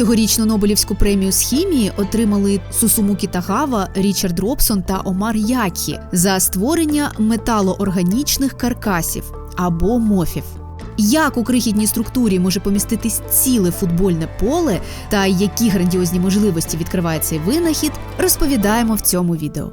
Цьогорічну Нобелівську премію з хімії отримали Сусуму Кітагава, Річард Робсон та Омар Якхі за створення металоорганічних каркасів або мофів. Як у крихітній структурі може поміститись ціле футбольне поле та які грандіозні можливості відкриває цей винахід, розповідаємо в цьому відео.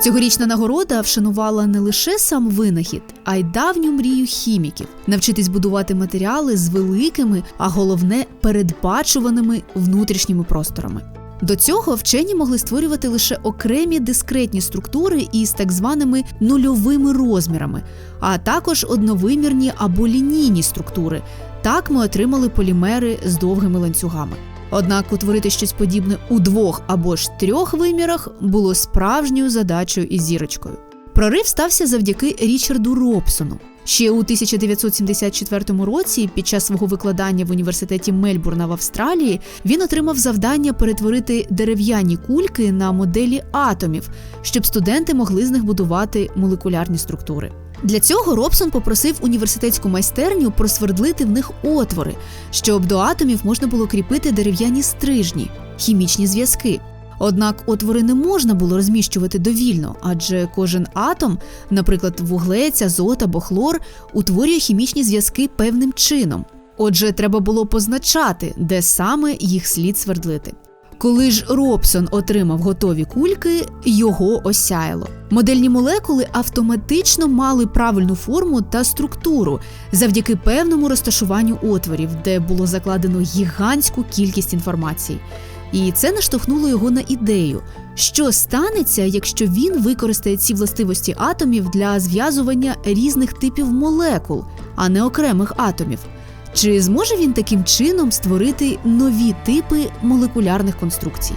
Цьогорічна нагорода вшанувала не лише сам винахід, а й давню мрію хіміків навчитись будувати матеріали з великими, а головне передбачуваними внутрішніми просторами. До цього вчені могли створювати лише окремі дискретні структури із так званими нульовими розмірами, а також одновимірні або лінійні структури. Так ми отримали полімери з довгими ланцюгами. Однак утворити щось подібне у двох або ж трьох вимірах було справжньою задачею із зірочкою. Прорив стався завдяки Річарду Робсону. Ще у 1974 році, під час свого викладання в університеті Мельбурна в Австралії, він отримав завдання перетворити дерев'яні кульки на моделі атомів, щоб студенти могли з них будувати молекулярні структури. Для цього Робсон попросив університетську майстерню просвердлити в них отвори, щоб до атомів можна було кріпити дерев'яні стрижні, хімічні зв'язки. Однак отвори не можна було розміщувати довільно, адже кожен атом, наприклад, вуглець, азот або хлор, утворює хімічні зв'язки певним чином. Отже, треба було позначати, де саме їх слід свердлити. Коли ж Робсон отримав готові кульки, його осяяло. Модельні молекули автоматично мали правильну форму та структуру завдяки певному розташуванню отворів, де було закладено гігантську кількість інформації. І це наштовхнуло його на ідею, що станеться, якщо він використає ці властивості атомів для зв'язування різних типів молекул, а не окремих атомів. Чи зможе він таким чином створити нові типи молекулярних конструкцій?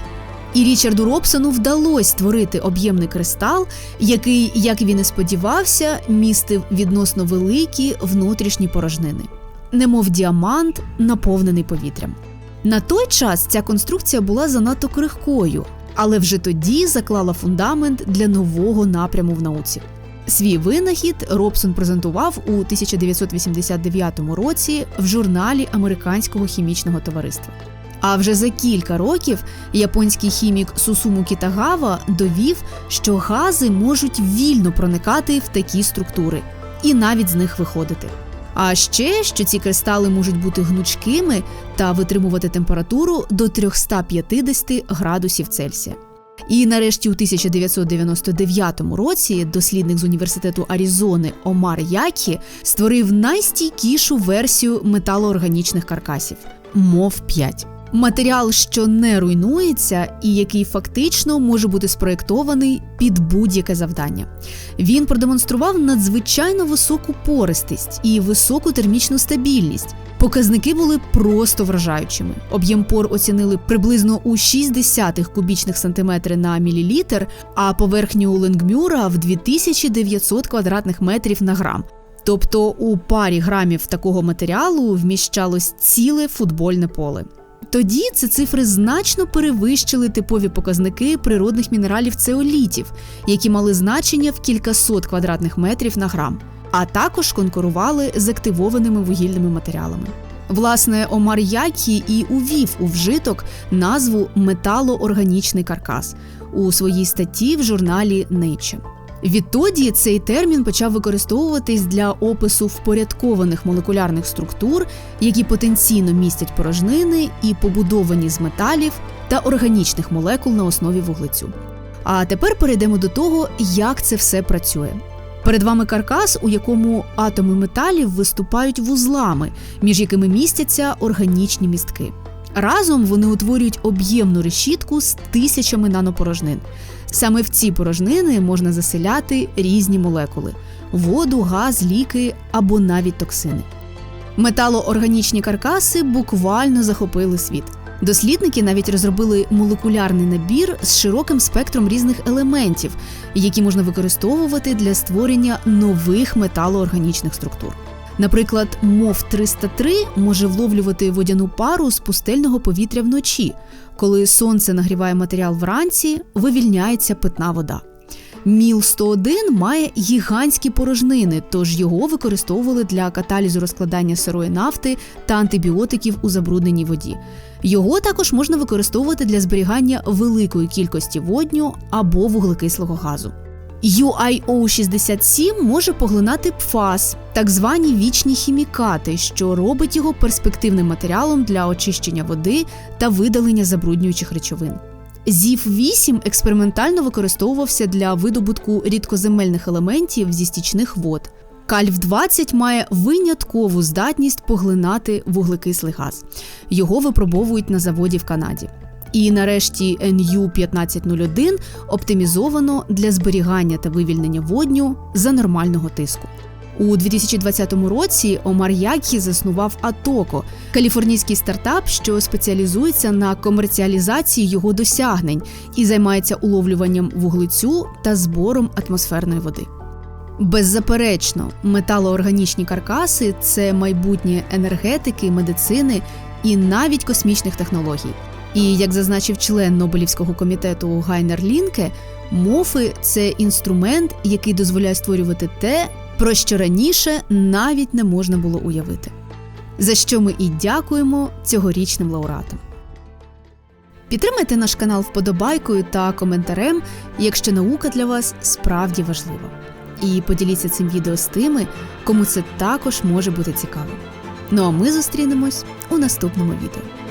І Річарду Робсону вдалося створити об'ємний кристал, який, як він і сподівався, містив відносно великі внутрішні порожнини, немов діамант, наповнений повітрям. На той час ця конструкція була занадто крихкою, але вже тоді заклала фундамент для нового напряму в науці. Свій винахід Робсон презентував у 1989 році в журналі Американського хімічного товариства. А вже за кілька років японський хімік Сусуму Кітагава довів, що гази можуть вільно проникати в такі структури і навіть з них виходити. А ще що ці кристали можуть бути гнучкими та витримувати температуру до 350 градусів Цельсія. І нарешті у 1999 році дослідник з університету Аризони Омар Які створив найстійкішу версію металоорганічних каркасів мов 5 Матеріал, що не руйнується, і який фактично може бути спроєктований під будь-яке завдання. Він продемонстрував надзвичайно високу пористість і високу термічну стабільність. Показники були просто вражаючими. Об'єм пор оцінили приблизно у 0,6 кубічних сантиметри на мілілітр, а поверхню Ленгмюра в 2900 квадратних метрів на грам. Тобто у парі грамів такого матеріалу вміщалось ціле футбольне поле. Тоді ці цифри значно перевищили типові показники природних мінералів цеолітів, які мали значення в кількасот квадратних метрів на грам, а також конкурували з активованими вугільними матеріалами. Власне, Омар Які і увів у вжиток назву металоорганічний каркас у своїй статті в журналі Nature. Відтоді цей термін почав використовуватись для опису впорядкованих молекулярних структур, які потенційно містять порожнини і побудовані з металів та органічних молекул на основі вуглецю. А тепер перейдемо до того, як це все працює. Перед вами каркас, у якому атоми металів виступають вузлами, між якими містяться органічні містки. Разом вони утворюють об'ємну решітку з тисячами нанопорожнин. Саме в ці порожнини можна заселяти різні молекули воду, газ, ліки або навіть токсини. Металоорганічні каркаси буквально захопили світ. Дослідники навіть розробили молекулярний набір з широким спектром різних елементів, які можна використовувати для створення нових металоорганічних структур. Наприклад, мов 303 може вловлювати водяну пару з пустельного повітря вночі. Коли сонце нагріває матеріал вранці, вивільняється питна вода. Міл 101 має гігантські порожнини, тож його використовували для каталізу розкладання сирої нафти та антибіотиків у забрудненій воді. Його також можна використовувати для зберігання великої кількості водню або вуглекислого газу. UIO-67 може поглинати ПФАС, так звані вічні хімікати, що робить його перспективним матеріалом для очищення води та видалення забруднюючих речовин. ЗІФ-8 експериментально використовувався для видобутку рідкоземельних елементів зі стічних вод. Кальв-20 має виняткову здатність поглинати вуглекислий газ. Його випробовують на заводі в Канаді. І нарешті NU-1501 оптимізовано для зберігання та вивільнення водню за нормального тиску. У 2020 році Омар Якхі заснував Атоко, каліфорнійський стартап, що спеціалізується на комерціалізації його досягнень і займається уловлюванням вуглецю та збором атмосферної води. Беззаперечно, металоорганічні каркаси це майбутнє енергетики, медицини і навіть космічних технологій. І як зазначив член Нобелівського комітету Гайнер Лінке, мофи це інструмент, який дозволяє створювати те, про що раніше навіть не можна було уявити. За що ми і дякуємо цьогорічним лауреатам. Підтримайте наш канал вподобайкою та коментарем, якщо наука для вас справді важлива. І поділіться цим відео з тими, кому це також може бути цікаво. Ну а ми зустрінемось у наступному відео.